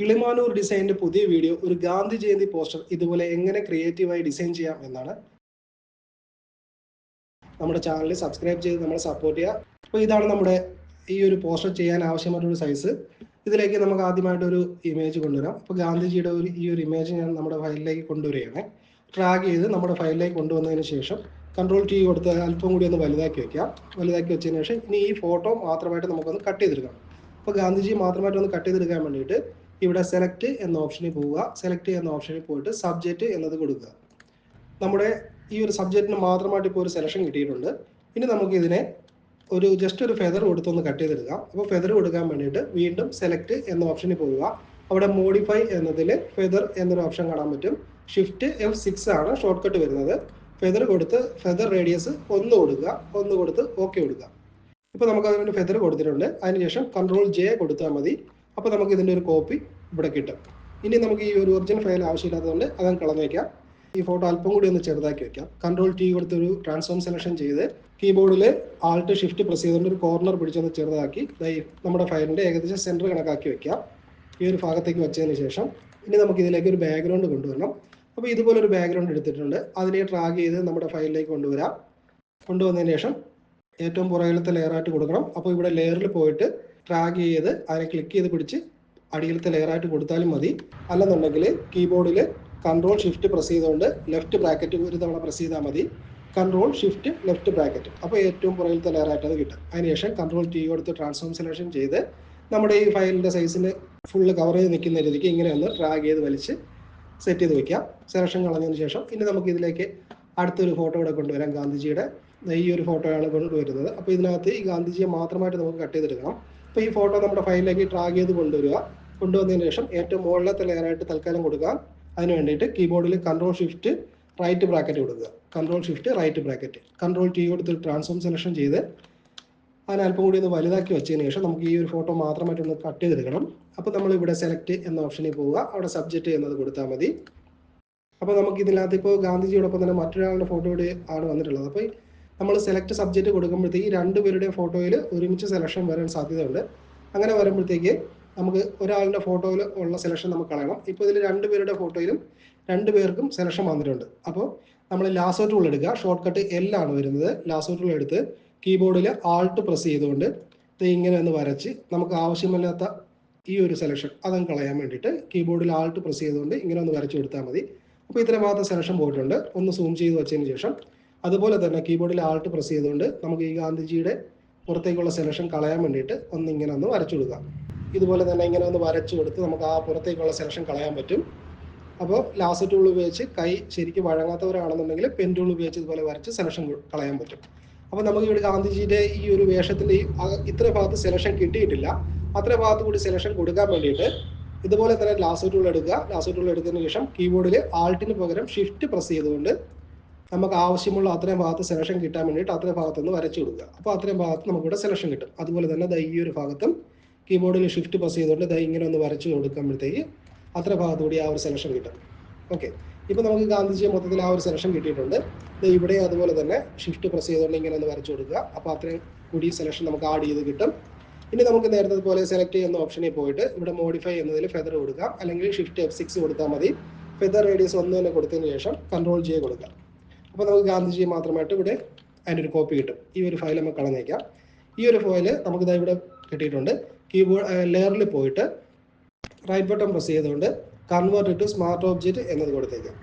കിളിമാനൂർ ഡിസൈനിന്റെ പുതിയ വീഡിയോ ഒരു ഗാന്ധി ജയന്തി പോസ്റ്റർ ഇതുപോലെ എങ്ങനെ ക്രിയേറ്റീവായി ഡിസൈൻ ചെയ്യാം എന്നാണ് നമ്മുടെ ചാനൽ സബ്സ്ക്രൈബ് ചെയ്ത് നമ്മളെ സപ്പോർട്ട് ചെയ്യുക. അപ്പോൾ ഇതാണ് നമ്മുടെ ഈ ഒരു പോസ്റ്റർ ചെയ്യാൻ ആവശ്യമായിട്ടുള്ള സൈസ് ഇതിലേക്ക് നമുക്ക് ആദ്യമായിട്ട് ഒരു ഇമേജ് കൊണ്ടുവരാം. അപ്പോൾ ഗാന്ധിജിയുടെ ഒരു ഈ ഒരു ഇമേജ് ഞാൻ നമ്മുടെ ഫയലിലേക്ക് കൊണ്ടുവരികയാണ്. ട്രാക്ക് ചെയ്ത് നമ്മുടെ ഫയലിലേക്ക് കൊണ്ടുവന്നതിന് ശേഷം കൺട്രോൾ ടി കൊടുത്ത് അല്പം കൂടി ഒന്ന് വലുതാക്കി വെക്കാം. വലുതാക്കി വെച്ചതിന് ശേഷം ഇനി ഈ ഫോട്ടോ മാത്രമായിട്ട് നമുക്കൊന്ന് കട്ട് ചെയ്തെടുക്കാം. അപ്പോൾ ഗാന്ധിജി മാത്രമായിട്ട് ഒന്ന് കട്ട് ചെയ്തെടുക്കാൻ വേണ്ടിയിട്ട് ഇവിടെ സെലക്ട് എന്ന ഓപ്ഷനിൽ പോവുക. സെലക്ട് എന്ന ഓപ്ഷനിൽ പോയിട്ട് സബ്ജക്റ്റ് എന്നത് കൊടുക്കുക. നമ്മുടെ ഈ ഒരു സബ്ജക്റ്റിന് മാത്രമായിട്ട് ഇപ്പോൾ ഒരു സെലക്ഷൻ കിട്ടിയിട്ടുണ്ട്. ഇനി നമുക്ക് ഇതിനെ ഒരു ജസ്റ്റ് ഒരു ഫെദർ കൊടുത്തൊന്ന് കട്ട് ചെയ്തെടുക്കാം. അപ്പോൾ ഫെദർ കൊടുക്കാൻ വേണ്ടിയിട്ട് വീണ്ടും സെലക്ട് എന്ന ഓപ്ഷനിൽ പോവുക. അവിടെ മോഡിഫൈ എന്നതിൽ ഫെദർ എന്നൊരു ഓപ്ഷൻ കാണാൻ പറ്റും. ഷിഫ്റ്റ് എഫ് സിക്സ് ആണ് ഷോർട്ട് കട്ട് വരുന്നത്. ഫെദർ കൊടുത്ത് ഫെദർ റേഡിയസ് ഒന്ന് കൊടുക്കുക. ഒന്ന് കൊടുത്ത് ഓക്കെ കൊടുക്കുക. ഇപ്പോൾ നമുക്ക് അതിനൊരു ഫെദർ കൊടുത്തിട്ടുണ്ട്. അതിനുശേഷം കൺട്രോൾ ജെ കൊടുത്താൽ മതി. അപ്പോൾ നമുക്ക് ഇതിന്റെ ഒരു കോപ്പി ഇവിടെ കിട്ടും. ഇനി നമുക്ക് ഈ ഒരു ഒറിജിനൽ ഫയൽ ആവശ്യമില്ലാത്തതുകൊണ്ട് അതങ്ങ് കളഞ്ഞു വയ്ക്കാം ഈ ഫോട്ടോ അല്പം കൂടി ഒന്ന് ചെറുതാക്കി വെക്കാം. കൺട്രോൾ ടി കൊടുത്തൊരു ട്രാൻസ്ഫോം സെലക്ഷൻ ചെയ്ത് കീബോർഡിൽ ആൾട്ട് ഷിഫ്റ്റ് പ്രസ് ചെയ്തുകൊണ്ട് ഒരു കോർണർ പിടിച്ചൊന്ന് ചെറുതാക്കി. നമ്മുടെ ഫയലിന്റെ ഏകദേശം സെന്റർ കണക്കാക്കി വെക്കാം. ഈ ഒരു ഭാഗത്തേക്ക് വെച്ചതിന് ശേഷം ഇനി നമുക്ക് ഇതിലേക്ക് ഒരു ബാക്ക്ഗ്രൗണ്ട് കൊണ്ടുവരണം. അപ്പോൾ ഇതുപോലെ ഒരു ബാക്ക്ഗ്രൗണ്ട് എടുത്തിട്ടുണ്ട്. അതിനെ ട്രാക്ക് ചെയ്ത് നമ്മുടെ ഫയലിലേക്ക് കൊണ്ടുവരാം. കൊണ്ടുവന്നതിന് ശേഷം ഏറ്റവും പുറകിലത്തെ ലെയറായിട്ട് കൊടുക്കണം. അപ്പോൾ ഇവിടെ ലെയറിൽ പോയിട്ട് ട്രാഗ് ചെയ്ത് അതിനെ ക്ലിക്ക് ചെയ്ത് പിടിച്ച് അടിയിലത്തെ ലെയറായിട്ട് കൊടുത്താലും മതി. അല്ലെന്നുണ്ടെങ്കിൽ കീബോർഡിൽ കൺട്രോൾ ഷിഫ്റ്റ് പ്രസ് ചെയ്തുകൊണ്ട് ലെഫ്റ്റ് ബ്രാക്കറ്റ് ഒരു തവണ പ്രസ് ചെയ്താൽ മതി. കൺട്രോൾ ഷിഫ്റ്റ് ലെഫ്റ്റ് ബ്രാക്കറ്റ് അപ്പോൾ ഏറ്റവും പുറകിലത്തെ ലെയറായിട്ട് അത് കിട്ടും. അതിനുശേഷം കൺട്രോൾ ടി കൊടുത്ത് ട്രാൻസ്ഫോം സെലക്ഷൻ ചെയ്ത് നമ്മുടെ ഈ ഫയലിന്റെ സൈസിന് ഫുള്ള് കവർ ചെയ്ത് നിൽക്കുന്ന രീതിക്ക് ഇങ്ങനെ ഒന്ന് ട്രാഗ് ചെയ്ത് വലിച്ച് സെറ്റ് ചെയ്ത് വെക്കാം സെലക്ഷൻ കളഞ്ഞതിന് ശേഷം ഇനി നമുക്ക് ഇതിലേക്ക് അടുത്തൊരു ഫോട്ടോ ഇവിടെ കൊണ്ടുവരാം ഗാന്ധിജിയുടെ. ഈ ഒരു ഫോട്ടോയാണ് കൊണ്ടുവരുന്നത്. അപ്പോൾ ഇതിനകത്ത് ഈ ഗാന്ധിജിയെ മാത്രമായിട്ട് നമുക്ക് കട്ട് ചെയ്തെടുക്കണം. അപ്പോൾ ഈ ഫോട്ടോ നമ്മുടെ ഫയലിലേക്ക് ട്രാഗ് ചെയ്ത് കൊണ്ടുവരിക. കൊണ്ടുവന്നതിന് ശേഷം ഏറ്റവും മുകളിലത്തെ ലെയറായിട്ട് തൽക്കാലം കൊടുക്കുക. അതിന് വേണ്ടിയിട്ട് കീബോർഡിൽ കൺട്രോൾ ഷിഫ്റ്റ് റൈറ്റ് ബ്രാക്കറ്റ് കൊടുക്കുക. Control shift right bracket control T കൊടുത്ത് ട്രാൻസ്ഫോം സെലക്ഷൻ ചെയ്ത് അതിന് അല്പം കൂടി ഒന്ന് വലുതാക്കി വെച്ചതിന് ശേഷം നമുക്ക് ഈ ഒരു ഫോട്ടോ മാത്രമായിട്ട് ഒന്ന് കട്ട് ചെയ്തെടുക്കണം അപ്പോൾ നമ്മൾ ഇവിടെ സെലക്ട് എന്ന ഓപ്ഷനിൽ പോവുക. അവിടെ സബ്ജക്റ്റ് എന്നത് കൊടുത്താൽ മതി. അപ്പോൾ നമുക്ക് ഇതിനകത്ത് ഇപ്പോൾ ഗാന്ധിജിയോടൊപ്പം തന്നെ മറ്റൊരാളുടെ ഫോട്ടോ കൂടി ആണ് വന്നിട്ടുള്ളത്. അപ്പോൾ നമ്മൾ സെലക്ട് സബ്ജക്റ്റ് കൊടുക്കുമ്പോഴത്തേക്ക് ഈ രണ്ടുപേരുടെ ഫോട്ടോയിൽ ഒരുമിച്ച് സെലക്ഷൻ വരാൻ സാധ്യതയുണ്ട്. അങ്ങനെ വരുമ്പോഴത്തേക്ക് നമുക്ക് ഒരാളുടെ ഫോട്ടോയിൽ ഉള്ള സെലക്ഷൻ നമുക്ക് കളയണം. ഇപ്പോൾ ഇതിൽ രണ്ടുപേരുടെ ഫോട്ടോയിലും രണ്ടുപേർക്കും സെലക്ഷൻ വന്നിട്ടുണ്ട്. അപ്പോൾ നമ്മൾ ലാസോ ടൂൾ എടുക്കുക. ഷോർട്ട് കട്ട് എൽ ആണ് വരുന്നത്. ലാസോ ടൂൾ എടുത്ത് കീബോർഡിൽ ആൾട്ട് പ്രസ് ചെയ്തുകൊണ്ട് ഇങ്ങനെ ഒന്ന് വരച്ച് നമുക്ക് ആവശ്യമില്ലാത്ത ഈ ഒരു സെലക്ഷൻ അതങ്ങ് കളയാൻ വേണ്ടിയിട്ട് കീബോർഡിൽ ആൾട്ട് പ്രസ് ചെയ്തുകൊണ്ട് ഇങ്ങനെ ഒന്ന് വരച്ച് കൊടുത്താൽ മതി. അപ്പോൾ ഇത്ര ഭാഗത്തെ സെലക്ഷൻ പോയിട്ടുണ്ട്. ഒന്ന് സൂം ചെയ്ത് വെച്ചതിന് ശേഷം അതുപോലെ തന്നെ കീബോർഡിൽ ആൾട്ട് പ്രസ് ചെയ്തുകൊണ്ട് നമുക്ക് ഈ ഗാന്ധിജിയുടെ പുറത്തേക്കുള്ള സെലക്ഷൻ കളയാൻ വേണ്ടിയിട്ട് ഒന്ന് ഇങ്ങനെ ഒന്ന് വരച്ചു കൊടുക്കാം. ഇതുപോലെ തന്നെ ഇങ്ങനെ ഒന്ന് വരച്ചു കൊടുത്ത് നമുക്ക് ആ പുറത്തേക്കുള്ള സെലക്ഷൻ കളയാൻ പറ്റും. അപ്പോൾ ലാസ്റ്റ് ടൂൾ ഉപയോഗിച്ച് കൈ ശരിക്കും വഴങ്ങാത്തവരാണെന്നുണ്ടെങ്കിൽ പെൻ ടൂൾ ഉപയോഗിച്ച് ഇതുപോലെ വരച്ച് സെലക്ഷൻ കളയാൻ പറ്റും. അപ്പോൾ നമുക്ക് ഇവിടെ ഗാന്ധിജിയുടെ ഈ ഒരു വേഷത്തിന്റെ ഇത്ര ഭാഗത്ത് സെലക്ഷൻ കിട്ടിയിട്ടില്ല. അത്ര ഭാഗത്ത് കൂടി സെലക്ഷൻ കൊടുക്കാൻ വേണ്ടിയിട്ട് ഇതുപോലെ തന്നെ ലാസ്റ്റ് ടൂൾ എടുക്കുക. ലാസ്റ്റ് ടൂൾ എടുത്തതിന് ശേഷം കീബോർഡിൽ ആൾട്ടിന് പകരം ഷിഫ്റ്റ് പ്രസ് ചെയ്തുകൊണ്ട് നമുക്ക് ആവശ്യമുള്ള അത്രയും ഭാഗത്ത് സെലക്ഷൻ കിട്ടാൻ വേണ്ടിയിട്ട് അത്രയും ഭാഗത്ത് നിന്ന് വരച്ചു കൊടുക്കുക. അപ്പോൾ അത്രയും ഭാഗത്ത് നമുക്കിവിടെ സെലക്ഷൻ കിട്ടും. അതുപോലെ തന്നെ ദാ ഈ ഒരു ഭാഗത്തും കീബോർഡിൽ ഷിഫ്റ്റ് പ്രസ് ചെയ്തുകൊണ്ട് ദാ ഇങ്ങനെ ഒന്ന് വരച്ചു കൊടുക്കുമ്പോഴത്തേക്ക് അത്ര ഭാഗത്തു കൂടി ആ ഒരു സെലക്ഷൻ കിട്ടും. ഓക്കെ ഇപ്പോൾ നമുക്ക് ഗാന്ധിജി മൊത്തത്തിൽ ആ ഒരു സെലക്ഷൻ കിട്ടിയിട്ടുണ്ട്. ഇവിടെ അതുപോലെ തന്നെ ഷിഫ്റ്റ് പ്രസ് ചെയ്തുകൊണ്ട് ഇങ്ങനെ ഒന്ന് വരച്ചു കൊടുക്കുക. അപ്പോൾ അത്രയും കൂടി സെലക്ഷൻ നമുക്ക് ആഡ് ചെയ്ത് കിട്ടും. ഇനി നമുക്ക് നേരത്തെ പോലെ സെലക്ട് ചെയ്യുന്ന ഓപ്ഷനിൽ പോയിട്ട് ഇവിടെ മോഡിഫൈ എന്നതിൽ ഫെദർ കൊടുക്കാം. അല്ലെങ്കിൽ ഷിഫ്റ്റ് എഫ് സിക്സ് കൊടുത്താൽ മതി. ഫെദർ റേഡിയസ് ഒന്ന് തന്നെ കൊടുത്തതിന് ശേഷം കൺട്രോൾ ജെ കൊടുക്കുക അപ്പോൾ നമുക്ക് ഗാന്ധിജിയെ മാത്രമായിട്ട് ഇവിടെ അതിന്റെ ഒരു കോപ്പി കിട്ടും. ഈ ഒരു ഫയൽ നമുക്ക് കളഞ്ഞേക്കാം. ഈ ഒരു ഫയൽ നമുക്ക് ഇതാ ഇവിടെ കിട്ടിയിട്ടുണ്ട്. കീബോർഡ് ലെയറിൽ പോയിട്ട് റൈറ്റ് ബട്ടൺ പ്രസ് ചെയ്തുകൊണ്ട് കൺവേർട്ട് ടു സ്മാർട്ട് ഓബ്ജക്റ്റ് എന്നത് കൊടുത്തേക്കാം.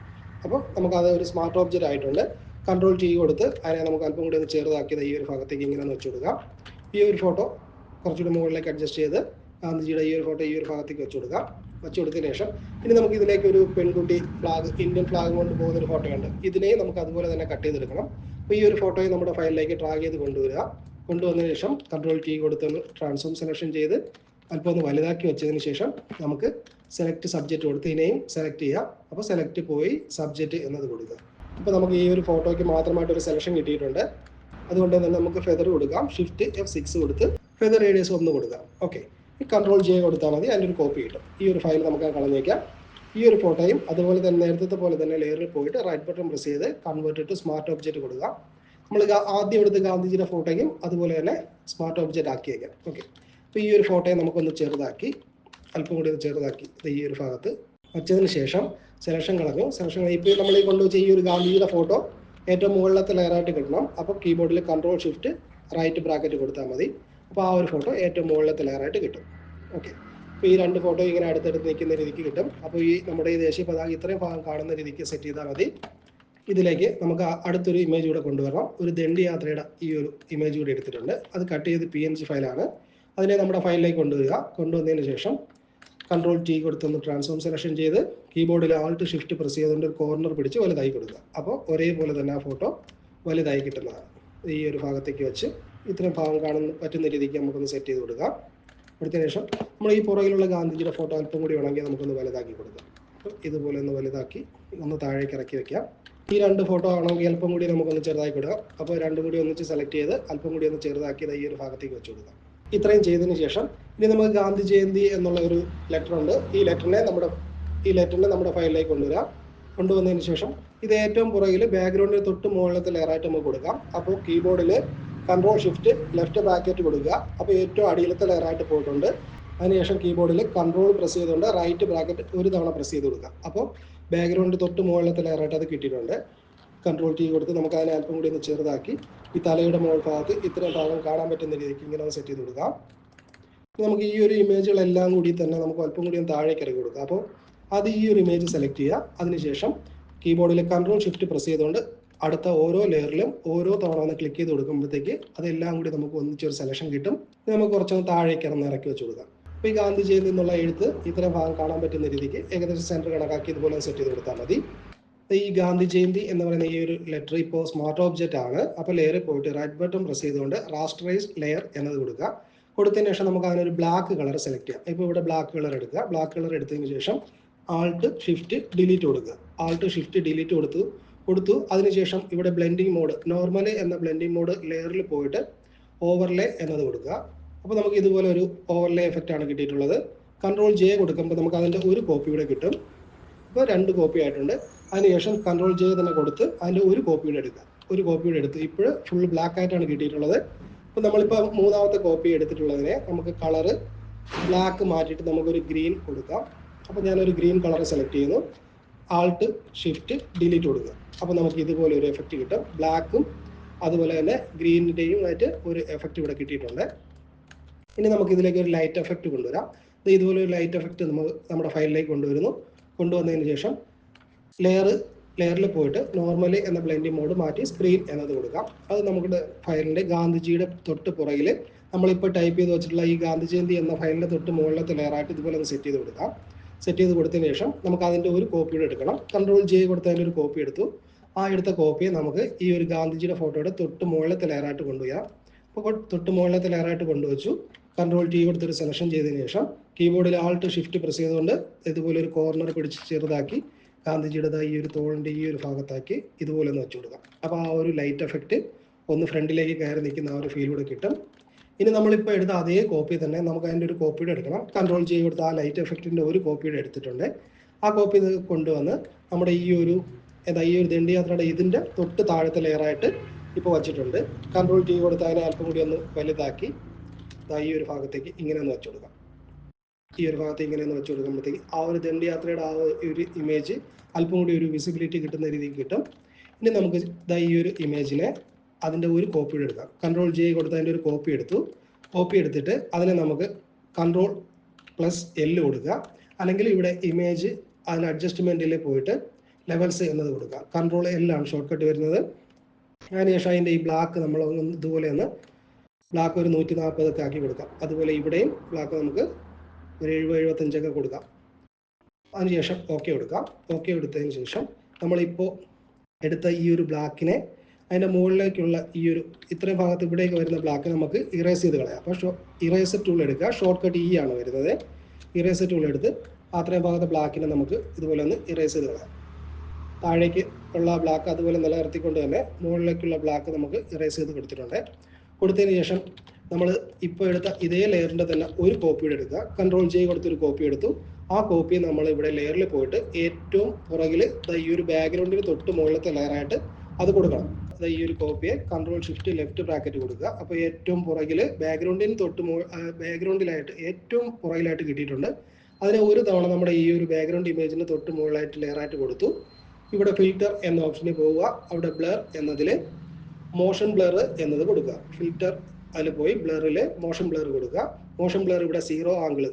അപ്പോൾ നമുക്ക് അത് ഒരു സ്മാർട്ട് ഓബ്ജക്റ്റ് ആയിട്ടുണ്ട്. കൺട്രോൾ ടി കൊടുത്ത് അതിനെ നമുക്ക് അല്പം കൂടി ഒന്ന് ചെറുതാക്കിയത് ഈ ഒരു ഭാഗത്തേക്ക് ഇങ്ങനെ ഒന്ന് വെച്ച് കൊടുക്കാം. ഈ ഒരു ഫോട്ടോ കുറച്ചുകൂടി മുകളിലേക്ക് അഡ്ജസ്റ്റ് ചെയ്ത് ഗാന്ധിജിയുടെ ഈ ഒരു ഫോട്ടോ ഈ ഒരു ഭാഗത്തേക്ക് വെച്ച് കൊടുക്കാം. വെച്ച് കൊടുത്തതിന് ശേഷം ഇനി നമുക്ക് ഇതിലേക്ക് ഒരു പെൺകുട്ടി ഫ്ലാഗ് ഇന്ത്യൻ ഫ്ലാഗ് കൊണ്ട് പോകുന്ന ഒരു ഫോട്ടോ ഉണ്ട് ഇതിനെയും നമുക്ക് അതുപോലെ തന്നെ കട്ട് ചെയ്തെടുക്കണം. അപ്പോൾ ഈ ഒരു ഫോട്ടോയെ നമ്മുടെ ഫയലിലേക്ക് ട്രാഗ് ചെയ്ത് കൊണ്ടുവരിക. കൊണ്ടുവന്നതിന് ശേഷം കൺട്രോൾ ടി കൊടുത്ത് ട്രാൻസ്ഫോം സെലക്ഷൻ ചെയ്ത് അല്പം ഒന്ന് വലുതാക്കി വെച്ചതിന് ശേഷം നമുക്ക് സെലക്ട് സബ്ജക്റ്റ് കൊടുത്ത് ഇതിനെയും സെലക്ട് ചെയ്യാം അപ്പോൾ സെലക്ട് പോയി സബ്ജക്റ്റ് എന്നത് കൊടുക്കുക. അപ്പോൾ നമുക്ക് ഈ ഒരു ഫോട്ടോയ്ക്ക് മാത്രമായിട്ട് ഒരു സെലക്ഷൻ കിട്ടിയിട്ടുണ്ട്. അതുകൊണ്ട് തന്നെ നമുക്ക് ഫെദർ കൊടുക്കാം. ഷിഫ്റ്റ് എഫ് സിക്സ് കൊടുത്ത് ഫെദർ റേഡിയസ് ഒന്ന് കൊടുക്കാം. ഓക്കെ കൺട്രോൾ ജെ കൊടുത്താൽ മതി. അതിന്റെ ഒരു കോപ്പി കിട്ടും. ഈ ഒരു ഫയൽ നമുക്ക് കളഞ്ഞേക്കാം. ഈ ഒരു ഫോട്ടോയും അതുപോലെ തന്നെ നേരത്തെ പോലെ തന്നെ ലെയറിൽ പോയിട്ട് റൈറ്റ് ബട്ടൺ പ്രസ് ചെയ്ത് കൺവേർട്ട് ടു സ്മാർട്ട് ഒബ്ജക്റ്റ് കൊടുക്കുക. നമ്മൾ ആദ്യം എടുത്ത് ഗാന്ധിജിയുടെ ഫോട്ടോയും അതുപോലെ തന്നെ സ്മാർട്ട് ഒബ്ജക്റ്റ് ആക്കിയേക്കാം ഓക്കെ അപ്പോൾ ഈ ഒരു ഫോട്ടോയെ നമുക്കൊന്ന് ചെറുതാക്കി അല്പം കൂടി ചെറുതാക്കി ഈ ഒരു ഭാഗത്ത് വച്ചതിന് ശേഷം സെലക്ഷൻ കളഞ്ഞു. സെലക്ഷൻ ഇപ്പോൾ നമ്മൾ ഈ കൊണ്ടുവച്ച ഈ ഒരു ഗാന്ധിജിയുടെ ഫോട്ടോ ഏറ്റവും മുകളിലത്തെ ലെയറായിട്ട് കിട്ടണം. അപ്പോൾ കീബോർഡിൽ കൺട്രോൾ ഷിഫ്റ്റ് റൈറ്റ് ബ്രാക്കറ്റ് കൊടുത്താൽ മതി. അപ്പോൾ ആ ഒരു ഫോട്ടോ ഏറ്റവും മുകളിലത്തെ ലെയറായിട്ട് കിട്ടും. ഓക്കെ അപ്പോൾ ഈ രണ്ട് ഫോട്ടോ ഇങ്ങനെ അടുത്തടുത്ത് നിൽക്കുന്ന രീതിക്ക് കിട്ടും. അപ്പോൾ ഈ നമ്മുടെ ഈ ദേശീയ പതാക ഇത്രയും ഭാഗം കാണുന്ന രീതിക്ക് സെറ്റ് ചെയ്താൽ മതി. ഇതിലേക്ക് നമുക്ക് അടുത്തൊരു ഇമേജ് കൂടെ കൊണ്ടുവരണം. ഒരു ദണ്ഡി യാത്രയുടെ ഈ ഒരു ഇമേജ് കൂടെ എടുത്തിട്ടുണ്ട്. അത് കട്ട് ചെയ്ത് പി എൻ ജി ഫയലാണ് അതിനെ നമ്മുടെ ഫയലിലേക്ക് കൊണ്ടുവരിക. കൊണ്ടുവന്നതിന് ശേഷം കൺട്രോൾ ടി കൊടുത്തൊന്ന് ട്രാൻസ്ഫോം സെലക്ഷൻ ചെയ്ത് കീബോർഡിൽ ആൾട്ട് ഷിഫ്റ്റ് പ്രസ് ചെയ്തുകൊണ്ട് ഒരു കോർണർ പിടിച്ച് വലുതായി കൊടുക്കുക. അപ്പോൾ ഒരേപോലെ തന്നെ ആ ഫോട്ടോ വലുതായി കിട്ടുന്നതാണ്. ഈ ഒരു ഭാഗത്തേക്ക് വെച്ച് ഇത്രയും ഭാഗം കാണുന്ന പറ്റുന്ന രീതിക്ക് നമുക്കൊന്ന് സെറ്റ് ചെയ്ത് കൊടുക്കാം. കൊടുത്തതിന് ശേഷം നമ്മൾ ഈ പുറകിലുള്ള ഗാന്ധിജിയുടെ ഫോട്ടോ അല്പം കൂടി വേണമെങ്കിൽ നമുക്കൊന്ന് വലുതാക്കി കൊടുക്കാം. അപ്പോൾ ഇതുപോലെ ഒന്ന് വലുതാക്കി ഒന്ന് താഴേക്ക് ഇറക്കി വെക്കാം. ഈ രണ്ട് ഫോട്ടോ ആണെങ്കിൽ അല്പം കൂടി നമുക്കൊന്ന് ചെറുതാക്കി കൊടുക്കാം. അപ്പോൾ രണ്ടും കൂടി ഒന്നിച്ച് സെലക്ട് ചെയ്ത് അല്പം കൂടി ഒന്ന് ചെറുതാക്കി ഈ ഒരു ഭാഗത്തേക്ക് വെച്ച് കൊടുക്കാം. ഇത്രയും ചെയ്തതിന് ശേഷം ഇനി നമുക്ക് ഗാന്ധി ജയന്തി എന്നുള്ള ഒരു ലെറ്റർ ഉണ്ട്. ഈ ലെറ്ററിനെ നമ്മുടെ ഈ ലെറ്ററിനെ നമ്മുടെ ഫയലിലേക്ക് കൊണ്ടുവരാം. കൊണ്ടുവന്നതിന് ശേഷം ഇത് ഏറ്റവും പുറകിൽ ബാക്ക്ഗ്രൗണ്ടിൽ തൊട്ട് മുകളിലത്തെ ലെയറായിട്ട് നമുക്ക് കൊടുക്കാം. അപ്പോൾ കീബോർഡിൽ കൺട്രോൾ ഷിഫ്റ്റ് ലെഫ്റ്റ് ബ്രാക്കറ്റ് കൊടുക്കുക. അപ്പോൾ ഏറ്റവും അടിയിലത്തെ ലെയറായിട്ട് പോയിട്ടുണ്ട്. അതിനുശേഷം കീബോർഡിൽ കൺട്രോൾ പ്രസ് ചെയ്തുകൊണ്ട് റൈറ്റ് ബ്രാക്കറ്റ് ഒരു തവണ പ്രസ് ചെയ്ത് കൊടുക്കുക. അപ്പോൾ ബാക്ക്ഗ്രൗണ്ട് തൊട്ട് മുകളിലത്തെ ലെയറായിട്ട് അത് കിട്ടിയിട്ടുണ്ട്. കൺട്രോൾ ടി കൊടുത്ത് നമുക്ക് അതിനെ അല്പം കൂടി ഒന്ന് ചെറുതാക്കി ഈ തലയുടെ മുകൾ ഭാഗത്ത് ഇത്രയും ഭാഗം കാണാൻ പറ്റുന്ന രീതിക്ക് ഇങ്ങനെ ഒന്ന് സെറ്റ് ചെയ്ത് കൊടുക്കാം നമുക്ക് ഈ ഒരു ഇമേജുകളെല്ലാം കൂടി തന്നെ നമുക്ക് അല്പം കൂടി ഒന്ന് താഴേക്ക് ഇറക്കി കൊടുക്കാം അപ്പോൾ അത് ഈ ഒരു ഇമേജ് സെലക്ട് ചെയ്യുക. അതിനുശേഷം കീബോർഡിൽ കൺട്രോൾ ഷിഫ്റ്റ് പ്രസ് ചെയ്തുകൊണ്ട് അടുത്ത ഓരോ ലെയറിലും ഓരോ തവണ ഒന്ന് ക്ലിക്ക് ചെയ്ത് കൊടുക്കുമ്പോഴത്തേക്ക് അതെല്ലാം കൂടി നമുക്ക് ഒന്നിച്ചൊരു സെലക്ഷൻ കിട്ടും. നമുക്ക് കുറച്ചൊന്ന് താഴേക്ക് ഇറന്ന് ഇറക്കി വെച്ച് കൊടുക്കാം. അപ്പോൾ ഈ ഗാന്ധി ജയന്തി എന്നുള്ള എഴുത്ത് ഇത്തരം ഭാഗം കാണാൻ പറ്റുന്ന രീതിക്ക് ഏകദേശം സെന്റർ കണക്കാക്കി ഇതുപോലെ സെറ്റ് ചെയ്ത് കൊടുത്താൽ മതി. ഈ ഗാന്ധി ജയന്തി എന്ന് പറയുന്ന ഈ ഒരു ലെറ്റർ ഇപ്പോൾ സ്മാർട്ട് ഓബ്ജക്റ്റ് ആണ്. അപ്പോൾ ലെയറിൽ പോയിട്ട് റൈറ്റ് ബട്ടൺ പ്രസ് ചെയ്തുകൊണ്ട് റാസ്റ്ററൈസ് ലെയർ എന്നത് കൊടുക്കുക. കൊടുത്തതിന് ശേഷം നമുക്ക് അതിനൊരു ബ്ലാക്ക് കളർ സെലക്ട് ചെയ്യാം. ഇപ്പോൾ ഇവിടെ ബ്ലാക്ക് കളർ എടുക്കുക. ബ്ലാക്ക് കളർ എടുത്തതിന് ശേഷം ആൾട്ട് ഷിഫ്റ്റ് ഡിലീറ്റ് കൊടുക്കുക. ആൾട്ട് ഷിഫ്റ്റ് ഡിലീറ്റ് കൊടുത്തു. കൊടുത്തു. അതിനുശേഷം ഇവിടെ ബ്ലെൻഡിങ് മോഡ് നോർമൽ എന്ന ബ്ലെൻഡിങ് മോഡ് ലെയറിൽ പോയിട്ട് ഓവർലേ എന്നത് കൊടുക്കുക. അപ്പോൾ നമുക്ക് ഇതുപോലെ ഒരു ഓവർലേ എഫക്റ്റ് ആണ് കിട്ടിയിട്ടുള്ളത്. കൺട്രോൾ ജെ കൊടുക്കുമ്പോൾ നമുക്ക് അതിന്റെ ഒരു കോപ്പി ഇവിടെ കിട്ടും. ഇപ്പോൾ രണ്ട് കോപ്പി ആയിട്ടുണ്ട്. അതിനുശേഷം കൺട്രോൾ ജെ തന്നെ കൊടുത്ത് അതിന്റെ ഒരു കോപ്പി കൂടെ എടുക്കുക. ഒരു കോപ്പി കൂടെ എടുത്ത് ഇപ്പോൾ ഫുൾ ബ്ലാക്ക് ആയിട്ടാണ് കിട്ടിയിട്ടുള്ളത്. അപ്പോൾ നമ്മളിപ്പോൾ മൂന്നാമത്തെ കോപ്പി എടുത്തിട്ടുള്ളതിനെ നമുക്ക് കളറ് ബ്ലാക്ക് മാറ്റിയിട്ട് നമുക്കൊരു ഗ്രീൻ കൊടുക്കാം. അപ്പോൾ ഞാനൊരു ഗ്രീൻ കളർ സെലക്ട് ചെയ്യുന്നു. ആൾട്ട് ഷിഫ്റ്റ് ഡിലീറ്റ് കൊടുക്കുക. അപ്പോൾ നമുക്ക് ഇതുപോലെ ഒരു എഫക്റ്റ് കിട്ടും. ബ്ലാക്കും അതുപോലെ തന്നെ ഗ്രീനിന്റെയും ആയിട്ട് ഒരു എഫക്റ്റ് ഇവിടെ കിട്ടിയിട്ടുണ്ട്. ഇനി നമുക്ക് ഇതിലേക്ക് ഒരു ലൈറ്റ് എഫക്റ്റ് കൊണ്ടുവരാം. ദേ ഇതുപോലെ ഒരു ലൈറ്റ് എഫക്റ്റ് നമ്മൾ നമ്മുടെ ഫയലിലേക്ക് കൊണ്ടുവരുന്നു. കൊണ്ടുവന്നതിന് ശേഷം ലെയർ ലെയറിൽ പോയിട്ട് നോർമലി എന്ന ബ്ലെൻഡിങ് മോഡ് മാറ്റി സ്ക്രീൻ എന്നത് കൊടുക്കാം. അത് നമ്മുടെ ഫയലിന്റെ ഗാന്ധിജിയുടെ തൊട്ട് പുറകിൽ നമ്മളിപ്പോൾ ടൈപ്പ് ചെയ്ത് വെച്ചിട്ടുള്ള ഈ ഗാന്ധി ജയന്തി എന്ന ഫയലിന്റെ തൊട്ട് മുകളിലത്തെ ലെയറായിട്ട് ഇതുപോലെ ഒന്ന് സെറ്റ് ചെയ്ത് കൊടുക്കാം. സെറ്റ് ചെയ്ത് കൊടുത്തതിന് ശേഷം നമുക്ക് അതിന്റെ ഒരു കോപ്പി കൂടെ എടുക്കണം. കൺട്രോൾ ജെ കൊടുത്തതിന്റെ ഒരു കോപ്പി എടുത്തു. ആ എടുത്ത കോപ്പിയെ നമുക്ക് ഈ ഒരു ഗാന്ധിജിയുടെ ഫോട്ടോയുടെ തൊട്ട് മുകളിലത്തെ ലെയറായിട്ട് കൊണ്ടുപോയാം. അപ്പോൾ തൊട്ട് മുകളിലത്തെ ലെയറായിട്ട് കൊണ്ടുവച്ചു. കൺട്രോൾ ടി കൊടുത്തൊരു സെലക്ഷൻ ചെയ്തതിന് ശേഷം കീബോർഡിൽ ആൾട്ട് ഷിഫ്റ്റ് പ്രസ് ചെയ്തുകൊണ്ട് ഇതുപോലെ ഒരു കോർണർ പിടിച്ച് ചെറുതാക്കി ഗാന്ധിജിയുടെ ഈ ഒരു തോളിന്റെ ഈ ഒരു ഭാഗത്താക്കി ഇതുപോലെ ഒന്ന് വെച്ചു കൊടുക്കാം. അപ്പോൾ ആ ഒരു ലൈറ്റ് എഫക്റ്റ് ഒന്ന് ഫ്രണ്ടിലേക്ക് കയറി നിൽക്കുന്ന ആ ഒരു ഫീൽ കൂടെ കിട്ടും. ഇനി നമ്മളിപ്പോൾ എടുത്ത അതേ കോപ്പി തന്നെ നമുക്ക് അതിന്റെ ഒരു കോപ്പിയുടെ എടുക്കണം. കൺട്രോൾ ചെയ്ത് കൊടുത്ത ആ ലൈറ്റ് എഫക്റ്റിന്റെ ഒരു കോപ്പിയുടെ എടുത്തിട്ടുണ്ട്. ആ കോപ്പി കൊണ്ടുവന്ന് നമ്മുടെ ഈ ഒരു എന്താ ഈ ഒരു ദണ്ഡിയാത്രയുടെ ഇതിന്റെ തൊട്ട് താഴത്തെ ലെയറായിട്ട് ഇപ്പോൾ വച്ചിട്ടുണ്ട്. കൺട്രോൾ ചെയ്ത് കൊടുത്ത് അതിനെ അല്പം കൂടി ഒന്ന് വലുതാക്കി ഈ ഒരു ഭാഗത്തേക്ക് ഇങ്ങനെ ഒന്ന് വെച്ചു കൊടുക്കാം. ഈ ഒരു ഭാഗത്ത് ഇങ്ങനെ ഒന്ന് വെച്ചു കൊടുക്കുമ്പോഴത്തേക്ക് ആ ഒരു ദണ്ഡിയാത്രയുടെ ആ ഒരു ഇമേജ് അല്പം കൂടി ഒരു വിസിബിലിറ്റി കിട്ടുന്ന രീതിയിൽ കിട്ടും. ഇനി നമുക്ക് ഈ ഒരു ഇമേജിനെ അതിന്റെ ഒരു കോപ്പി എടുക്കാം. കൺട്രോൾ ജെ കൊടുത്ത് അതിന്റെ ഒരു കോപ്പി എടുത്തു. കോപ്പി എടുത്തിട്ട് അതിനെ നമുക്ക് കൺട്രോൾ പ്ലസ് എല്ല് കൊടുക്കുക. അല്ലെങ്കിൽ ഇവിടെ ഇമേജ് അതിന് അഡ്ജസ്റ്റ്മെന്റിൽ പോയിട്ട് ലെവൽസ് എന്നത് കൊടുക്കുക കൺട്രോൾ എല്ലാണ് ഷോർട്ട് കട്ട് വരുന്നത്. അതിനുശേഷം അതിന്റെ ഈ ബ്ലാക്ക് നമ്മൾ ഇതുപോലെ ഒന്ന് ബ്ലാക്ക് ഒരു നൂറ്റി നാൽപ്പതൊക്കെ ആക്കി കൊടുക്കാം. അതുപോലെ ഇവിടെയും ബ്ലാക്ക് നമുക്ക് ഒരു എഴുപത് എഴുപത്തഞ്ചൊക്കെ കൊടുക്കാം. അതിനുശേഷം ഓക്കെ കൊടുക്കാം. ഓക്കെ കൊടുത്തതിന് ശേഷം നമ്മളിപ്പോൾ എടുത്ത ഈ ഒരു ബ്ലാക്കിനെ അതിന്റെ മുകളിലേക്കുള്ള ഈ ഒരു ഇത്രയും ഭാഗത്ത് ഇവിടേക്ക് വരുന്ന ബ്ലാക്ക് നമുക്ക് ഇറേസ് ചെയ്ത് കളയാം. അപ്പോൾ ഷോ ഇറേസർ ടൂൾ എടുക്കുക. ഷോർട്ട് കട്ട് ഇ ആണ് വരുന്നത്. ഇറേസർ ടൂൾ എടുത്ത് അത്രയും ഭാഗത്തെ ബ്ലാക്കിനെ നമുക്ക് ഇതുപോലെ ഒന്ന് ഇറേസ് ചെയ്ത് കളയാം. താഴേക്ക് ഉള്ള ബ്ലാക്ക് അതുപോലെ നിലനിർത്തിക്കൊണ്ട് തന്നെ മുകളിലേക്കുള്ള ബ്ലാക്ക് നമുക്ക് ഇറേസ് ചെയ്ത് കൊടുത്തിട്ടുണ്ട്. കൊടുത്തതിന് ശേഷം നമ്മൾ ഇപ്പോൾ എടുത്ത ഇതേ ലെയറിന്റെ തന്നെ ഒരു കോപ്പിയുടെ എടുക്കുക. കൺട്രോൾ ജെ കൊടുത്തൊരു കോപ്പി എടുത്തു. ആ കോപ്പി നമ്മൾ ഇവിടെ ലെയറിൽ പോയിട്ട് ഏറ്റവും പുറകിൽ ഈ ഒരു ബാക്ക്ഗ്രൗണ്ടിന് തൊട്ട് മുകളിലത്തെ ലെയറായിട്ട് അത് കൊടുക്കണം. ഈ ഒരു കോപ്പിയെ കൺട്രോൾ ഷിഫ്റ്റ് ലെഫ്റ്റ് ബ്രാക്കറ്റ് കൊടുക്കുക. അപ്പോൾ ഏറ്റവും പുറകിൽ ബാക്ക്ഗ്രൗണ്ടിന് തൊട്ട് ബാക്ക്ഗ്രൗണ്ടിലായിട്ട് ഏറ്റവും പുറകിലായിട്ട് കിട്ടിയിട്ടുണ്ട്. അതിനെ ഒരു തവണ നമ്മുടെ ഈ ഒരു ബാക്ക്ഗ്രൗണ്ട് ഇമേജിന് തൊട്ട് മുകളിലായിട്ട് ലെയറായിട്ട് കൊടുത്തു. ഇവിടെ ഫിൽറ്റർ എന്ന ഓപ്ഷനിൽ പോവുക. അവിടെ ബ്ലർ എന്നതിൽ മോഷൻ ബ്ലർ എന്നത് കൊടുക്കുക. ഫിൽറ്റർ അതിൽ പോയി ബ്ലറിൽ മോഷൻ ബ്ലർ കൊടുക്കുക. മോഷൻ ബ്ലർ ഇവിടെ സീറോ ആംഗിൾ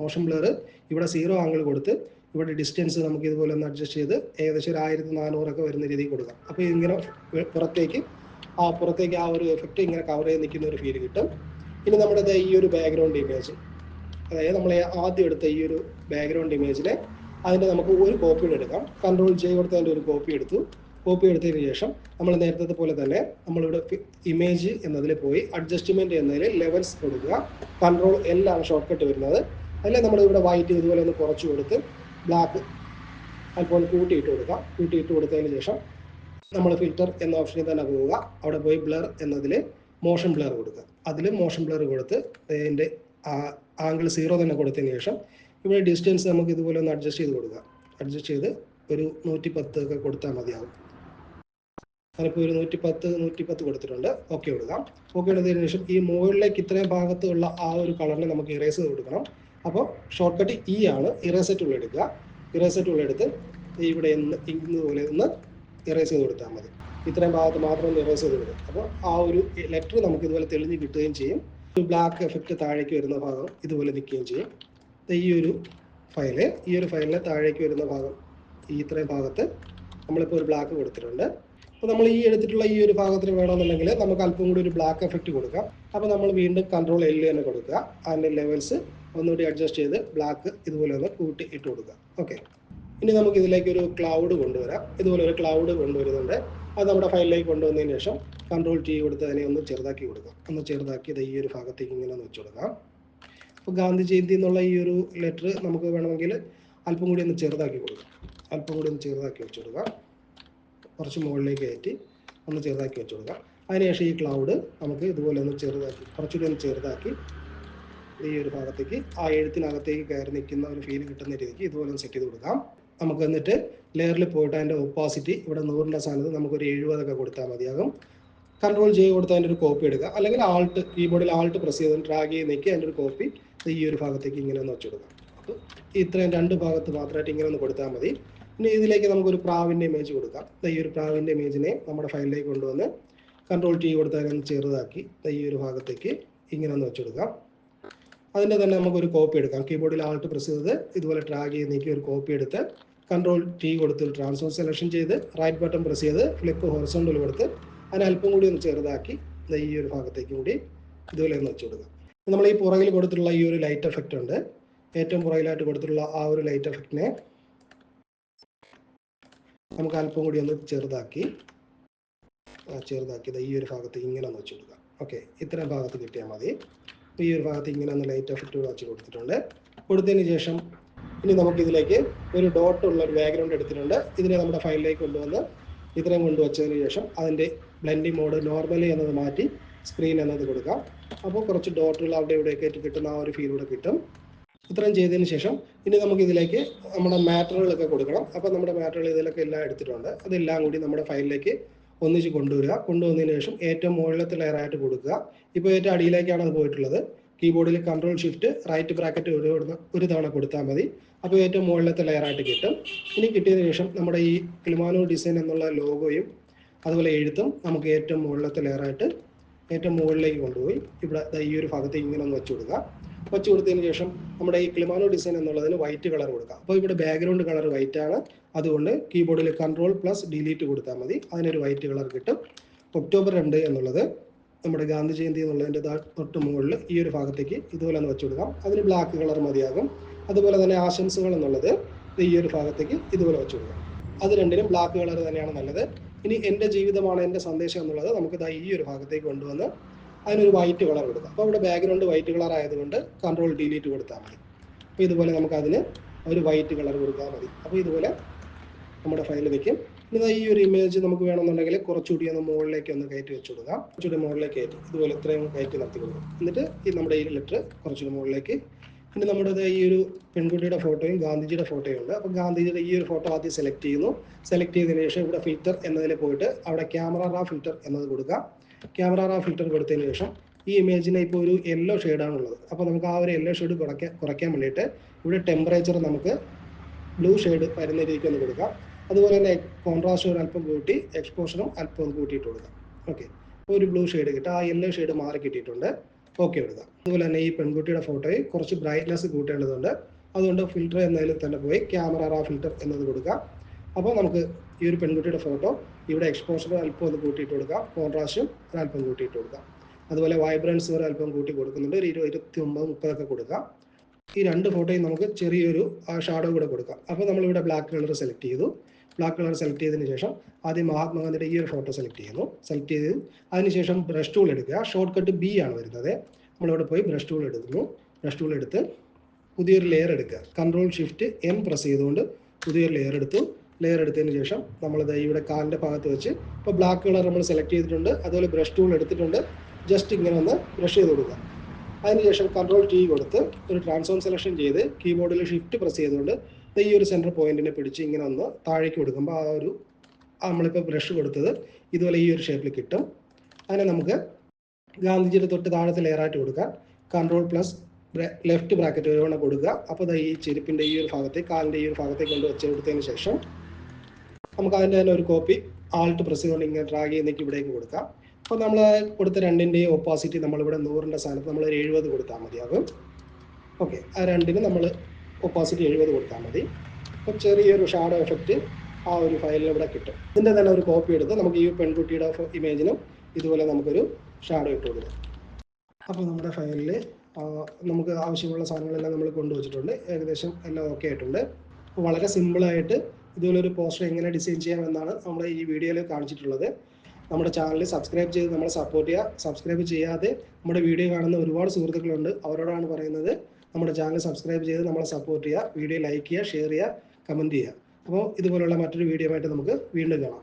മോഷൻ ബ്ലർ ഇവിടെ സീറോ ആംഗിൾ കൊടുത്ത് ഇവിടെ ഡിസ്റ്റൻസ് നമുക്ക് ഇതുപോലെ ഒന്ന് അഡ്ജസ്റ്റ് ചെയ്ത് ഏകദേശം ഒരു ആയിരത്തി നാനൂറൊക്കെ വരുന്ന രീതിയിൽ കൊടുക്കാം. അപ്പോൾ ഇങ്ങനെ പുറത്തേക്ക് ആ പുറത്തേക്ക് ആ ഒരു എഫക്റ്റ് ഇങ്ങനെ കവർ ചെയ്ത് നിൽക്കുന്ന ഒരു ഫീൽ കിട്ടും. ഇനി നമ്മുടെ ഈ ഒരു ബാക്ക്ഗ്രൗണ്ട് ഇമേജ് അതായത് നമ്മൾ ആദ്യം എടുത്ത ഈ ഒരു ബാക്ക്ഗ്രൗണ്ട് ഇമേജിനെ അതിന്റെ നമുക്ക് ഒരു കോപ്പി എടുക്കാം. കൺട്രോൾ ജെ കൊടുത്തതിന്റെ ഒരു കോപ്പി എടുത്തു. കോപ്പി എടുത്തതിന് ശേഷം നമ്മൾ നേരത്തെ പോലെ തന്നെ നമ്മളിവിടെ ഇമേജ് എന്നതിൽ പോയി അഡ്ജസ്റ്റ്മെന്റ് എന്നതിൽ ലെവൽസ് കൊടുക്കുക. കൺട്രോൾ എൽ ആണ് ഷോർട്ട് കട്ട് വരുന്നത്. അതിൽ നമ്മൾ ഇവിടെ വൈറ്റ് ഇതുപോലെ ഒന്ന് കുറച്ച് കൊടുത്ത് ബ്ലാക്ക് അല്പം കൂട്ടിയിട്ട് കൊടുക്കാം. കൂട്ടിയിട്ട് കൊടുത്തതിന് ശേഷം നമ്മൾ ഫിൽറ്റർ എന്ന ഓപ്ഷനിൽ തന്നെ പോവുക. അവിടെ പോയി ബ്ലർ എന്നതിൽ മോഷൻ ബ്ലർ കൊടുക്കുക. അതിൽ മോഷൻ ബ്ലർ കൊടുത്ത് അതിന്റെ ആംഗിൾ സീറോ തന്നെ കൊടുത്തതിന് ശേഷം ഇവിടെ ഡിസ്റ്റൻസ് നമുക്ക് ഇതുപോലെ ഒന്ന് അഡ്ജസ്റ്റ് ചെയ്ത് കൊടുക്കുക അഡ്ജസ്റ്റ് ചെയ്ത് ഒരു നൂറ്റി പത്ത് ഒക്കെ കൊടുത്താൽ മതിയാവും. ഞാനിപ്പോൾ ഒരു നൂറ്റി പത്ത് നൂറ്റി പത്ത് കൊടുത്തിട്ടുണ്ട്. ഓക്കെ കൊടുക്കാം. ഓക്കെ കൊടുത്തതിന് ശേഷം ഈ മുകളിലേക്ക് ഇത്രയും ഭാഗത്തുള്ള ആ ഒരു കളറിനെ നമുക്ക് ഇറേസ് കൊടുക്കണം. അപ്പോൾ ഷോർട്ട് കട്ട് ഇ ആണ് ഇറേസർ ടൂൾ എടുക്കുക. ഇറേസർ ടൂൾ എടുത്ത് ഇവിടെ ഇന്ന് ഇതുപോലെ ഒന്ന് ഇറേസ് ചെയ്ത് കൊടുത്താൽ മതി. ഇത്രയും ഭാഗത്ത് മാത്രം ഒന്ന് ഇറേസ് ചെയ്ത് കൊടുക്കുക. അപ്പോൾ ആ ഒരു ലെറ്റർ നമുക്ക് ഇതുപോലെ തെളിഞ്ഞ് കിട്ടുകയും ചെയ്യും. ബ്ലാക്ക് എഫക്റ്റ് താഴേക്ക് വരുന്ന ഭാഗം ഇതുപോലെ നിൽക്കുകയും ചെയ്യും. ഈ ഒരു ഫയൽ ഈ ഒരു ഫയലിലെ താഴേക്ക് വരുന്ന ഭാഗം ഈ ഇത്രയും ഭാഗത്ത് നമ്മളിപ്പോൾ ഒരു ബ്ലാക്ക് കൊടുത്തിട്ടുണ്ട്. അപ്പോൾ നമ്മൾ ഈ എടുത്തിട്ടുള്ള ഈ ഒരു ഭാഗത്തിന് വേണമെന്നുണ്ടെങ്കിൽ നമുക്ക് അല്പം കൂടി ഒരു ബ്ലാക്ക് എഫക്റ്റ് കൊടുക്കാം. അപ്പോൾ നമ്മൾ വീണ്ടും കൺട്രോൾ എല്ല് തന്നെ കൊടുക്കുക. അതിന്റെ ലെവൽസ് ഒന്നുകൂടി അഡ്ജസ്റ്റ് ചെയ്ത് ബ്ലാക്ക് ഇതുപോലെ ഒന്ന് കൂട്ടി ഇട്ട് കൊടുക്കുക. ഓക്കെ ഇനി നമുക്ക് ഇതിലേക്ക് ഒരു ക്ലൗഡ് കൊണ്ടുവരാം. ഇതുപോലെ ഒരു ക്ലൗഡ് കൊണ്ടുവരുന്നുണ്ട്. അത് നമ്മുടെ ഫയലിലേക്ക് കൊണ്ടുവന്നതിന് ശേഷം കൺട്രോൾ ടി കൊടുത്ത് അതിനെ ഒന്ന് ചെറുതാക്കി കൊടുക്കാം ഒന്ന് ചെറുതാക്കി ഇത് ഈ ഒരു ഭാഗത്തേക്ക് ഇങ്ങനെ ഒന്ന് വെച്ച് കൊടുക്കാം. അപ്പോൾ ഗാന്ധി ജയന്തി എന്നുള്ള ഈ ഒരു ലെറ്റർ നമുക്ക് വേണമെങ്കിൽ അല്പം കൂടി ഒന്ന് ചെറുതാക്കി കൊടുക്കാം. അല്പം കൂടി ഒന്ന് ചെറുതാക്കി വെച്ച് കൊടുക്കാം. കുറച്ച് മുകളിലേക്ക് കയറ്റി ഒന്ന് ചെറുതാക്കി വെച്ച് കൊടുക്കാം. അതിനുശേഷം ഈ ക്ലൗഡ് നമുക്ക് ഇതുപോലെ ഒന്ന് ചെറുതാക്കി കുറച്ചുകൂടി ഒന്ന് ചെറുതാക്കി ഈ ഒരു ഭാഗത്തേക്ക് ആ എഴുത്തിനകത്തേക്ക് കയറി നിൽക്കുന്ന ഒരു ഫീൽ കിട്ടുന്ന രീതിക്ക് ഇതുപോലെ ഒന്ന് സെറ്റ് ചെയ്ത് കൊടുക്കാം. നമുക്ക് എന്നിട്ട് ലെയറിൽ പോയിട്ട് അതിന്റെ ഒപ്പോസിറ്റി ഇവിടെ നൂറിന്റെ സ്ഥാനത്ത് നമുക്കൊരു എഴുപതൊക്കെ കൊടുത്താൽ മതിയാകും. കൺട്രോൾ ചെയ്ത് കൊടുത്ത് അതിന്റെ ഒരു കോപ്പി എടുക്കുക. അല്ലെങ്കിൽ ആൾട്ട് കീബോർഡിൽ ആൾട്ട് പ്രസ് ചെയ്ത് ഡ്രാഗ് ചെയ്ത് നിൽക്കുക. അതിന്റെ ഒരു കോപ്പി ഈ ഒരു ഭാഗത്തേക്ക് ഇങ്ങനെ ഒന്ന് വെച്ച് കൊടുക്കാം അപ്പോൾ ഇത്രയും രണ്ട് ഭാഗത്ത് മാത്രമായിട്ട് ഇങ്ങനെ ഒന്ന് കൊടുത്താൽ മതി. ഇനി ഇതിലേക്ക് നമുക്കൊരു പ്രാവിന്റെ ഇമേജ് കൊടുക്കാം. ഈ ഒരു പ്രാവിന്റെ ഇമേജിനെ നമ്മുടെ ഫയലിലേക്ക് കൊണ്ടുവന്ന് കൺട്രോൾ ടി കൊടുത്ത് അതിനെ ഒന്ന് ചെറുതാക്കി ഈ ഒരു ഭാഗത്തേക്ക് ഇങ്ങനെ ഒന്ന് വെച്ചെടുക്കാം. അതിന്റെ തന്നെ നമുക്കൊരു കോപ്പി എടുക്കാം. കീബോർഡിൽ ആൾട്ട് പ്രസ് ചെയ്ത് ഇതുപോലെ ഡ്രാഗ് ചെയ്ത് നീക്കി ഒരു കോപ്പി എടുത്ത് കൺട്രോൾ ടി കൊടുത്ത് ട്രാൻസ്ഫോർ സെലക്ഷൻ ചെയ്ത് റൈറ്റ് ബട്ടൺ പ്രസ് ചെയ്ത് ഫ്ലിപ്പ് ഹോർസോണ്ടിൽ കൊടുത്ത് അതിനെ അല്പം കൂടി ഒന്ന് ചെറുതാക്കി ഈ ഒരു ഭാഗത്തേക്ക് കൂടി ഇതുപോലെ ഒന്ന് വെച്ച് കൊടുക്കാം നമ്മൾ ഈ പുറകിൽ കൊടുത്തിട്ടുള്ള ഈ ഒരു ലൈറ്റ് എഫക്റ്റ് ഉണ്ട്. ഏറ്റവും പുറകിലായിട്ട് കൊടുത്തിട്ടുള്ള ആ ഒരു ലൈറ്റ് എഫക്റ്റിനെ നമുക്ക് അല്പം കൂടി ഒന്ന് ചെറുതാക്കി ചെറുതാക്കി ഈ ഒരു ഭാഗത്ത് ഇങ്ങനെ ഒന്ന് വെച്ച് കൊടുക്കാം. ഓക്കെ ഇത്ര ഭാഗത്ത് കിട്ടിയാൽ മതി. ഈ ഒരു ഭാഗത്ത് ഇങ്ങനെ ഒന്ന് ലൈറ്റ് എഫക്റ്റ് വെച്ച് കൊടുത്തിട്ടുണ്ട്. കൊടുത്തതിന് ശേഷം ഇനി നമുക്ക് ഇതിലേക്ക് ഒരു ഡോട്ട് ഉള്ള ഒരു ബാക്ക്ഗ്രൗണ്ട് എടുത്തിട്ടുണ്ട്. ഇതിനെ നമ്മുടെ ഫയലിലേക്ക് കൊണ്ടുവന്ന് ഇത്രയും കൊണ്ടുവച്ചതിന് ശേഷം അതിന്റെ ബ്ലെൻഡിങ് മോഡ് നോർമലി എന്നത് മാറ്റി സ്ക്രീൻ എന്നത് കൊടുക്കാം. അപ്പോൾ കുറച്ച് ഡോട്ടുകൾ അവിടെ ഇവിടെയൊക്കെ കിട്ടുന്ന ആ ഒരു ഫീൽ കൂടെ കിട്ടും. ഇത്രയും ചെയ്തതിന് ശേഷം ഇനി നമുക്ക് ഇതിലേക്ക് നമ്മുടെ മാറ്ററുകളൊക്കെ കൊടുക്കണം. അപ്പോൾ നമ്മുടെ മാറ്ററുകൾ ഇതിലൊക്കെ എല്ലാം എടുത്തിട്ടുണ്ട്. അതെല്ലാം കൂടി നമ്മുടെ ഫയലിലേക്ക് ഒന്നിച്ച് കൊണ്ടുവരിക. കൊണ്ടുവന്നതിന് ശേഷം ഏറ്റവും മുകളിലത്തെ ലെയറായിട്ട് കൊടുക്കുക. ഇപ്പോൾ ഏറ്റവും അടിയിലേക്കാണ് അത് പോയിട്ടുള്ളത്. കീബോർഡിൽ കൺട്രോൾ ഷിഫ്റ്റ് റൈറ്റ് ബ്രാക്കറ്റ് ഒരു ഒരു തവണ കൊടുത്താൽ മതി. അപ്പോൾ ഏറ്റവും മുകളിലത്തെ ലെയറായിട്ട് കിട്ടും. ഇനി കിട്ടിയതിന് ശേഷം നമ്മുടെ ഈ കിളിമാനൂർ ഡിസൈൻ എന്നുള്ള ലോഗോയും അതുപോലെ എഴുത്തും നമുക്ക് ഏറ്റവും മുകളിലത്തെ ലെയറായിട്ട് ഏറ്റവും മുകളിലേക്ക് കൊണ്ടുപോയി. ഇവിടെ ഈ ഒരു ഭാഗത്ത് ഇങ്ങനെ ഒന്ന് വെച്ച് കൊടുക്കുക. വെച്ച് കൊടുത്തതിന് ശേഷം നമ്മുടെ ഈ ക്ലിമാനോ ഡിസൈൻ എന്നുള്ളതിന് വൈറ്റ് കളർ കൊടുക്കാം. അപ്പോൾ ഇവിടെ ബാക്ക്ഗ്രൗണ്ട് കളർ വൈറ്റ് ആണ്. അതുകൊണ്ട് കീബോർഡിൽ കൺട്രോൾ പ്ലസ് ഡിലീറ്റ് കൊടുത്താൽ മതി. അതിനൊരു വൈറ്റ് കളർ കിട്ടും. ഒക്ടോബർ രണ്ട് എന്നുള്ളത് നമ്മുടെ ഗാന്ധി ജയന്തി എന്നുള്ളതിന്റെ തൊട്ട് മുകളിൽ ഈ ഒരു ഭാഗത്തേക്ക് ഇതുപോലെ ഒന്ന് വെച്ച് കൊടുക്കാം അതിന് ബ്ലാക്ക് കളർ മതിയാകും. അതുപോലെ തന്നെ ആശംസകൾ എന്നുള്ളത് ഈ ഒരു ഭാഗത്തേക്ക് ഇതുപോലെ വെച്ച് കൊടുക്കാം അത് രണ്ടിനും ബ്ലാക്ക് കളർ തന്നെയാണ് നല്ലത്. ഇനി എന്റെ ജീവിതമാണ് എന്റെ സന്ദേശം എന്നുള്ളത് നമുക്ക് ഈ ഒരു ഭാഗത്തേക്ക് കൊണ്ടുവന്ന് അതിനൊരു വൈറ്റ് കളർ കൊടുക്കാം. അപ്പോൾ ഇവിടെ ബാക്ക്ഗ്രൗണ്ട് വൈറ്റ് കളർ ആയതുകൊണ്ട് കൺട്രോൾ ഡിലീറ്റ് കൊടുത്താൽ മതി. അപ്പോൾ ഇതുപോലെ നമുക്ക് അതിന് ഒരു വൈറ്റ് കളർ കൊടുത്താൽ മതി. അപ്പോൾ ഇതുപോലെ നമ്മുടെ ഫയൽ വെക്കും. ഇനി ഈ ഒരു ഇമേജ് നമുക്ക് വേണമെന്നുണ്ടെങ്കിൽ കുറച്ചുകൂടി ഒന്ന് മുകളിലേക്ക് ഒന്ന് കയറ്റി വെച്ച് കൊടുക്കാം. കുറച്ചുകൂടി മുകളിലേക്ക് കയറ്റി. ഇതുപോലെ ഇത്രയും കയറ്റി നടത്തി കൊടുക്കും. എന്നിട്ട് ഈ നമ്മുടെ ഈ ലെറ്റർ കുറച്ചുകൂടി മുകളിലേക്ക്. പിന്നെ നമ്മുടെ ഈ ഒരു പെൺകുട്ടിയുടെ ഫോട്ടോയും ഗാന്ധിജിയുടെ ഫോട്ടോയും ഉണ്ട്. അപ്പോൾ ഗാന്ധിജിയുടെ ഈ ഒരു ഫോട്ടോ ആദ്യം സെലക്ട് ചെയ്യുന്നു. സെലക്ട് ചെയ്തതിന് ശേഷം ഇവിടെ ഫിൽറ്റർ എന്നതിൽ പോയിട്ട് അവിടെ ക്യാമറ റാ ഫിൽറ്റർ എന്നത് കൊടുക്കുക ക്യാമറ റാ ഫിൽറ്റർ കൊടുത്തതിന് ശേഷം ഈ ഇമേജിന് ഇപ്പോൾ ഒരു യെല്ലോ ഷെയ്ഡാണുള്ളത് അപ്പോൾ നമുക്ക് ആ ഒരു യെല്ലോ ഷെയ്ഡ് കുറയ്ക്കാൻ കുറയ്ക്കാൻ വേണ്ടിയിട്ട് ഇവിടെ ടെമ്പറേച്ചർ നമുക്ക് ബ്ലൂ ഷെയ്ഡ് വരുന്ന രീതിക്ക് ഒന്ന് കൊടുക്കാം. അതുപോലെ തന്നെ കോൺട്രാസ്റ്റ് അല്പം കൂട്ടി എക്സ്പോഷറും അല്പം ഒന്ന് കൂട്ടിയിട്ട് കൊടുക്കാം. ഓക്കെ ഒരു ബ്ലൂ ഷെയ്ഡ് കിട്ടുക ആ യെല്ലോ ഷെയ്ഡ് മാറി കിട്ടിയിട്ടുണ്ട്. ഓക്കെ കൊടുക്കാം. അതുപോലെ തന്നെ ഈ പെൺകുട്ടിയുടെ ഫോട്ടോയിൽ കുറച്ച് ബ്രൈറ്റ്നസ് കൂട്ടേണ്ടതുണ്ട്. അതുകൊണ്ട് ഫിൽറ്റർ എന്നതിൽ തന്നെ പോയി ക്യാമറ റാ ഫിൽറ്റർ എന്നത് കൊടുക്കാം. അപ്പോൾ നമുക്ക് ഈ ഒരു പെൺകുട്ടിയുടെ ഫോട്ടോ ഇവിടെ എക്സ്പോഷർ അല്പം ഒന്ന് കൂട്ടിയിട്ട് കൊടുക്കാം. കോൺട്രാസ്റ്റും ഒരല്പം കൂട്ടിയിട്ട് കൊടുക്കാം. അതുപോലെ വൈബ്രൻസ് ഒരു അല്പം കൂട്ടി കൊടുക്കുന്നുണ്ട്. ഒരു ഇരുപത് ഇരുപത്തി ഒമ്പത് മുപ്പതൊക്കെ കൊടുക്കാം. ഈ രണ്ട് ഫോട്ടോയും നമുക്ക് ചെറിയൊരു ഷാഡോ കൂടെ കൊടുക്കാം. അപ്പോൾ നമ്മളിവിടെ ബ്ലാക്ക് കളർ സെലക്ട് ചെയ്തു. ബ്ലാക്ക് കളർ സെലക്ട് ചെയ്തതിന് ശേഷം ആദ്യം മഹാത്മാഗാന്ധിയുടെ ഈ ഒരു ഫോട്ടോ സെലക്ട് ചെയ്യുന്നു. സെലക്ട് ചെയ്ത് അതിനുശേഷം ബ്രഷ് ടൂൾ എടുക്കുക. ഷോർട്ട് കട്ട് ബി ആണ് വരുന്നത്. നമ്മളിവിടെ പോയി ബ്രഷ് ടൂൾ എടുക്കുന്നു. ബ്രഷ് ടൂൾ എടുത്ത് പുതിയൊരു ലെയർ എടുക്കുക. കൺട്രോൾ ഷിഫ്റ്റ് എം പ്രസ് ചെയ്തുകൊണ്ട് പുതിയൊരു ലെയർ എടുത്തു. ലെയർ എടുത്തതിന് ശേഷം നമ്മളിത് ഇവിടെ കാലിന്റെ ഭാഗത്ത് വെച്ച് ഇപ്പോൾ ബ്ലാക്ക് കളർ നമ്മൾ സെലക്ട് ചെയ്തിട്ടുണ്ട്. അതുപോലെ ബ്രഷ് ടൂൾ എടുത്തിട്ടുണ്ട്. ജസ്റ്റ് ഇങ്ങനെ ഒന്ന് ബ്രഷ് ചെയ്ത് കൊടുക്കുക. അതിനുശേഷം കൺട്രോൾ ടി കൊടുത്ത് ഒരു ട്രാൻസ്ഫോം സെലക്ഷൻ ചെയ്ത് കീബോർഡിൽ ഷിഫ്റ്റ് പ്രസ് ചെയ്തുകൊണ്ട് ഈ ഒരു സെന്റർ പോയിന്റിനെ പിടിച്ച് ഇങ്ങനെ ഒന്ന് താഴേക്ക് കൊടുക്കുമ്പോൾ ആ ഒരു നമ്മളിപ്പോൾ ബ്രഷ് കൊടുത്തത് ഇതുപോലെ ഈ ഒരു ഷേപ്പിൽ കിട്ടും. അങ്ങനെ നമുക്ക് ഗാന്ധിജിയുടെ തൊട്ട് താഴത്തെ ലെയറായിട്ട് കൊടുക്കാം. കൺട്രോൾ പ്ലസ് ലെഫ്റ്റ് ബ്രാക്കറ്റ് ഒരു കൊടുക്കുക. അപ്പോൾ ഈ ചെരുപ്പിന്റെ ഈ ഒരു ഭാഗത്തേക്ക് കാലിന്റെ ഈ ഒരു ഭാഗത്തേക്ക് കൊണ്ട് വെച്ച് കൊടുത്തതിന് ശേഷം നമുക്ക് അതിന്റെ തന്നെ ഒരു കോപ്പി ആൾട്ട് പ്രസ് ചെയ്തുകൊണ്ട് ഇങ്ങനെ ഡ്രാഗ് ചെയ്യുന്നേക്ക് ഇവിടേക്ക് കൊടുക്കാം. അപ്പോൾ നമ്മൾ കൊടുത്ത രണ്ടിന്റെയും ഓപ്പോസിറ്റ് നമ്മളിവിടെ നൂറിന്റെ സ്ഥാനത്ത് നമ്മൾ ഒരു എഴുപത് കൊടുത്താൽ മതിയാകും ഓക്കെ ആ രണ്ടിന് നമ്മൾ ഓപ്പോസിറ്റ് എഴുപത് കൊടുത്താൽ മതി. അപ്പോൾ ചെറിയൊരു ഷാഡോ എഫക്റ്റ് ആ ഒരു ഫയലിൽ ഇവിടെ കിട്ടും. ഇതിന്റെ തന്നെ ഒരു കോപ്പി എടുത്ത് നമുക്ക് ഈ പെൺകുട്ടിയുടെ ഇമേജിനും ഇതുപോലെ നമുക്കൊരു ഷാഡോ ഇട്ട് കൊടുക്കാം. അപ്പോൾ നമ്മുടെ ഫയലിൽ നമുക്ക് ആവശ്യമുള്ള സാധനങ്ങളെല്ലാം നമ്മൾ കൊണ്ടുവച്ചിട്ടുണ്ട്. ഏകദേശം എല്ലാം ഓക്കെ ആയിട്ടുണ്ട്. വളരെ സിമ്പിളായിട്ട് ഇതുപോലെ ഒരു പോസ്റ്റർ എങ്ങനെ ഡിസൈൻ ചെയ്യാം എന്നാണ് നമ്മൾ ഈ വീഡിയോയിൽ കാണിച്ചിട്ടുള്ളത്. നമ്മുടെ ചാനൽ സബ്സ്ക്രൈബ് ചെയ്ത് നമ്മളെ സപ്പോർട്ട് ചെയ്യുക. സബ്സ്ക്രൈബ് ചെയ്യാതെ നമ്മുടെ വീഡിയോ കാണുന്ന ഒരുപാട് സുഹൃത്തുക്കളുണ്ട്. അവരോടാണ് പറയുന്നത്. നമ്മുടെ ചാനൽ സബ്സ്ക്രൈബ് ചെയ്ത് നമ്മളെ സപ്പോർട്ട് ചെയ്യുക. വീഡിയോ ലൈക്ക് ചെയ്യുക ഷെയർ ചെയ്യുക കമന്റ് ചെയ്യുക. അപ്പോൾ ഇതുപോലുള്ള മറ്റൊരു വീഡിയോ ആയിട്ട് നമുക്ക് വീണ്ടും കാണാം.